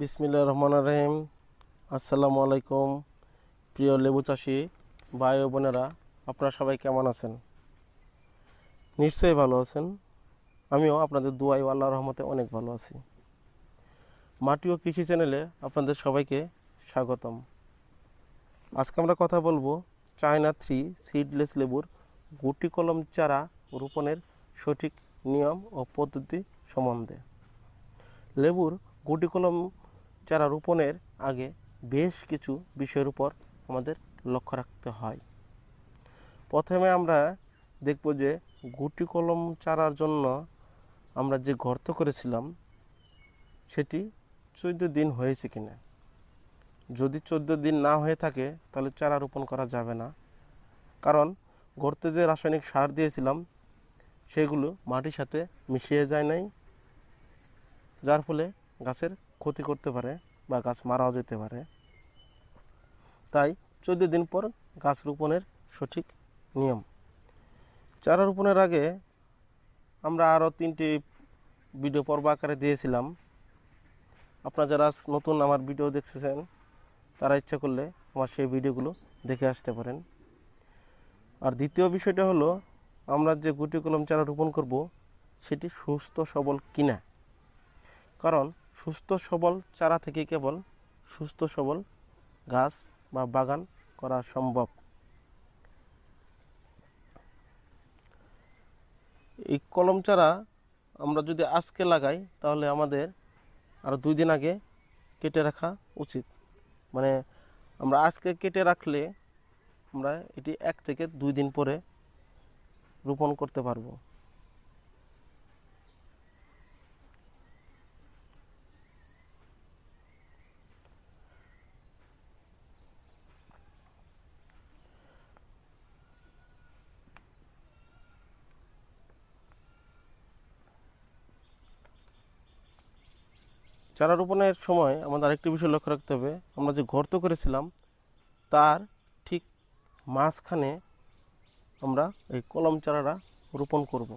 বিসমিল্লা রহমান রহিম। আসসালামু আলাইকুম, প্রিয় লেবু চাষি ভাই ও বোনেরা, আপনারা সবাই কেমন আছেন? নিশ্চয়ই ভালো আছেন। আমিও আপনাদের দুয়াই আল্লাহ রহমতে অনেক ভালো আছি। মাটি ও কৃষি চ্যানেলে আপনাদের সবাইকে স্বাগতম। আজকে আমরা কথা বলব চায়না থ্রি সিডলেস লেবুর গুটি কলম চারা রোপণের সঠিক নিয়ম ও পদ্ধতি সম্বন্ধে। লেবুর গুটি কলম চারা রোপণের আগে বেশ কিছু বিষয়ের উপর আমাদের লক্ষ্য রাখতে হয়। প্রথমে আমরা দেখব যে গুটি কলম চারার জন্য আমরা যে গর্ত করেছিলাম, সেটি চোদ্দ দিন হয়েছে কিনা। যদি চোদ্দ দিন না হয়ে থাকে, তাহলে চারা রোপণ করা যাবে না। কারণ গর্তে যে রাসায়নিক সার দিয়েছিলাম, সেগুলো মাটির সাথে মিশিয়ে যায় নাই। যার ফলে গাছের ক্ষতি করতে পারে বা গাছ মারাও যেতে পারে। তাই চোদ্দ দিন পর গাছ রোপণের সঠিক নিয়ম। চারা রোপণের আগে আমরা আরও তিনটি ভিডিও পর্ব আকারে দিয়েছিলাম। আপনারা যারা নতুন আমার ভিডিও দেখতেছেন, তারা ইচ্ছা করলে আমার সেই ভিডিওগুলো দেখে আসতে পারেন। আর দ্বিতীয় বিষয়টা হলো, আমরা যে গুটি কলম চারা রোপণ করব, সেটি সুস্থ সবল কিনা? কারণ সুস্থ সবল চারা থেকে কেবল সুস্থ সবল গাছ বা বাগান করা সম্ভব। এই কলম চারা আমরা যদি আজকে লাগাই, তাহলে আমাদের আরও দুই দিন আগে কেটে রাখা উচিত। মানে আমরা আজকে কেটে রাখলে আমরা এটি এক থেকে দুই দিন পরে রোপণ করতে পারব। চারা রোপণের সময় আমাদের আরেকটি বিষয় লক্ষ্য রাখতে হবে। আমরা যে গর্ত করেছিলাম, তার ঠিক মাঝখানে আমরা এই কলম চারাটা রোপণ করব।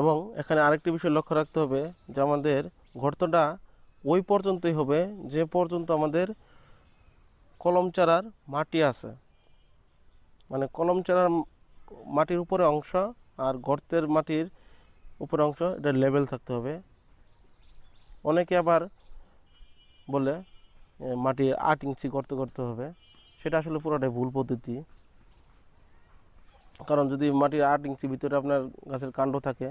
এবং এখানে আরেকটি বিষয় লক্ষ্য রাখতে হবে যে আমাদের গর্তটা ওই পর্যন্তই হবে যে পর্যন্ত আমাদের কলম চারার মাটি আছে। মানে কলম চারার মাটির উপরে অংশ আর গর্তের মাটির উপর অংশ এটা লেভেল থাকতে হবে। অনেকে আবার বলে এ, মাটির আট ইঞ্চি গর্ত করতে হবে। সেটা আসলে পুরোটাই ভুল পদ্ধতি। কারণ যদি মাটির আট ইঞ্চি ভিতরে আপনার গাছের কাণ্ড থাকে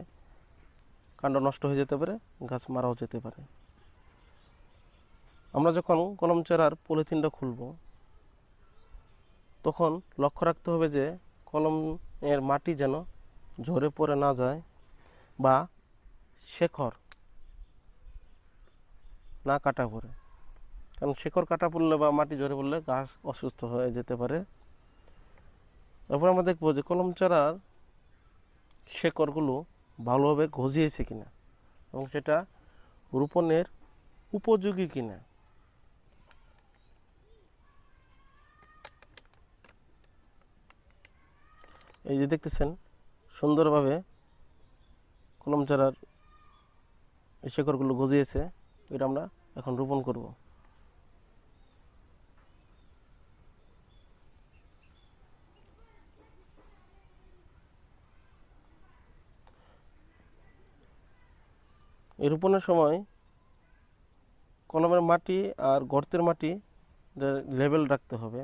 কাণ্ড নষ্ট হয়ে যেতে পারে গাছ মারাও যেতে পারে। আমরা যখন কলম চারার পলিথিনটা খুলব তখন লক্ষ্য রাখতে হবে যে কলম এর মাটি যেন ঝরে পড়ে না যায় বা শেখর না কাটা পড়ে। কারণ শেকড় কাটা পড়লে বা মাটি ঝরে পড়লে গাছ অসুস্থ হয়ে যেতে পারে। এরপর আমরা দেখব যে কলম চারার শেকড়গুলো ভালোভাবে গজিয়েছে কিনা এবং সেটা রোপণের উপযোগী কিনা। এই যে দেখতেছেন সুন্দরভাবে কলম চারার এই শেকড়গুলো গজিয়েছে, এটা আমরা এখন রোপণ করব। এই রোপণের সময় কলমের মাটি আর গর্তের মাটি লেভেল রাখতে হবে।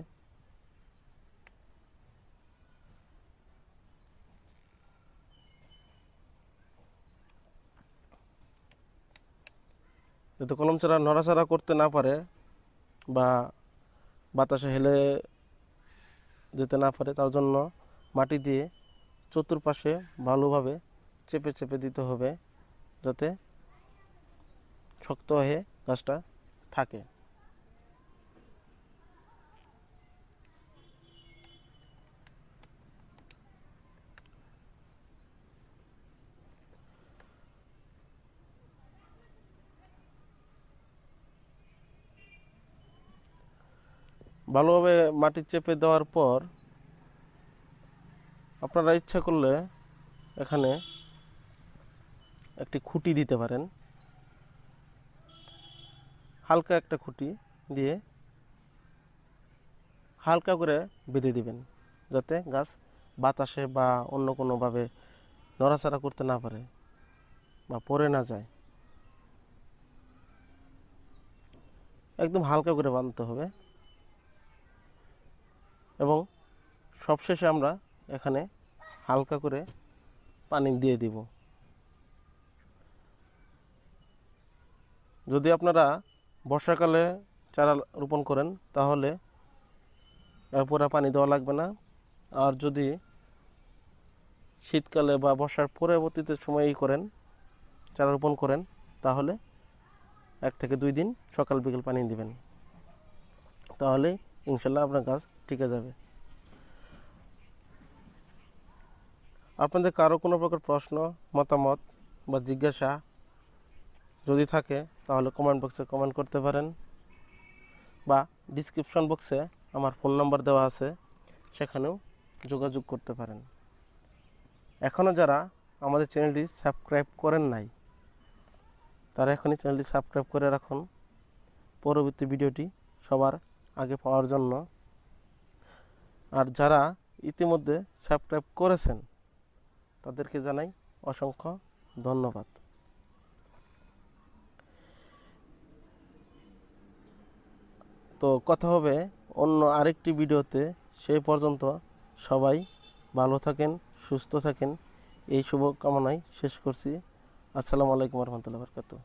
যাতে কলম ছাড়া নড়াচড়া করতে না পারে বা বাতাসে হেলে যেতে না পারে, তার জন্য মাটি দিয়ে চতুর্পাশে ভালোভাবে চেপে চেপে দিতে হবে যাতে শক্ত হয়ে গাছটা থাকে। ভালোভাবে মাটি চেপে দেওয়ার পর আপনারা ইচ্ছা করলে এখানে একটি খুঁটি দিতে পারেন। হালকা একটা খুঁটি দিয়ে হালকা করে বেঁধে দিবেন, যাতে গাছ বাতাসে বা অন্য কোনোভাবে নড়াচড়া করতে না পারে বা পড়ে না যায়। একদম হালকা করে বাঁধতে হবে এবং সবশেষে আমরা এখানে হালকা করে পানি দিয়ে দিব। যদি আপনারা বর্ষাকালে চারা রোপণ করেন, তাহলে এরপরে পানি দেওয়া লাগবে না। আর যদি শীতকালে বা বর্ষার পরবর্তীতে সময়ই করেন, চারা রোপণ করেন, তাহলে এক থেকে দুই দিন সকাল বিকেল পানি দিবেন। তাহলে ইনশাল্লাহ আপনার গাছ টিকে যাবে। আপনাদের কারও কোনো প্রকার প্রশ্ন, মতামত বা জিজ্ঞাসা যদি থাকে, তাহলে কমেন্ট বক্সে কমেন্ট করতে পারেন বা ডিসক্রিপশন বক্সে আমার ফোন নাম্বার দেওয়া আছে, সেখানেও যোগাযোগ করতে পারেন। এখনও যারা আমাদের চ্যানেলটি সাবস্ক্রাইব করেন নাই, তারা এখনই চ্যানেলটি সাবস্ক্রাইব করে রাখুন। পরবর্তী ভিডিওটি সবার আগে পাওয়ার জন্য। আর যারা ইতিমধ্যে সাবস্ক্রাইব করেছেন তাদেরকে জানাই অসংখ্য ধন্যবাদ। তো কথা হবে অন্য আরেকটি ভিডিওতে। সেই পর্যন্ত সবাই ভালো থাকেন, সুস্থ থাকেন। এই শুভকামনায় শেষ করছি। আসসালামু আলাইকুম রহমতুল্লাহ বরকাতু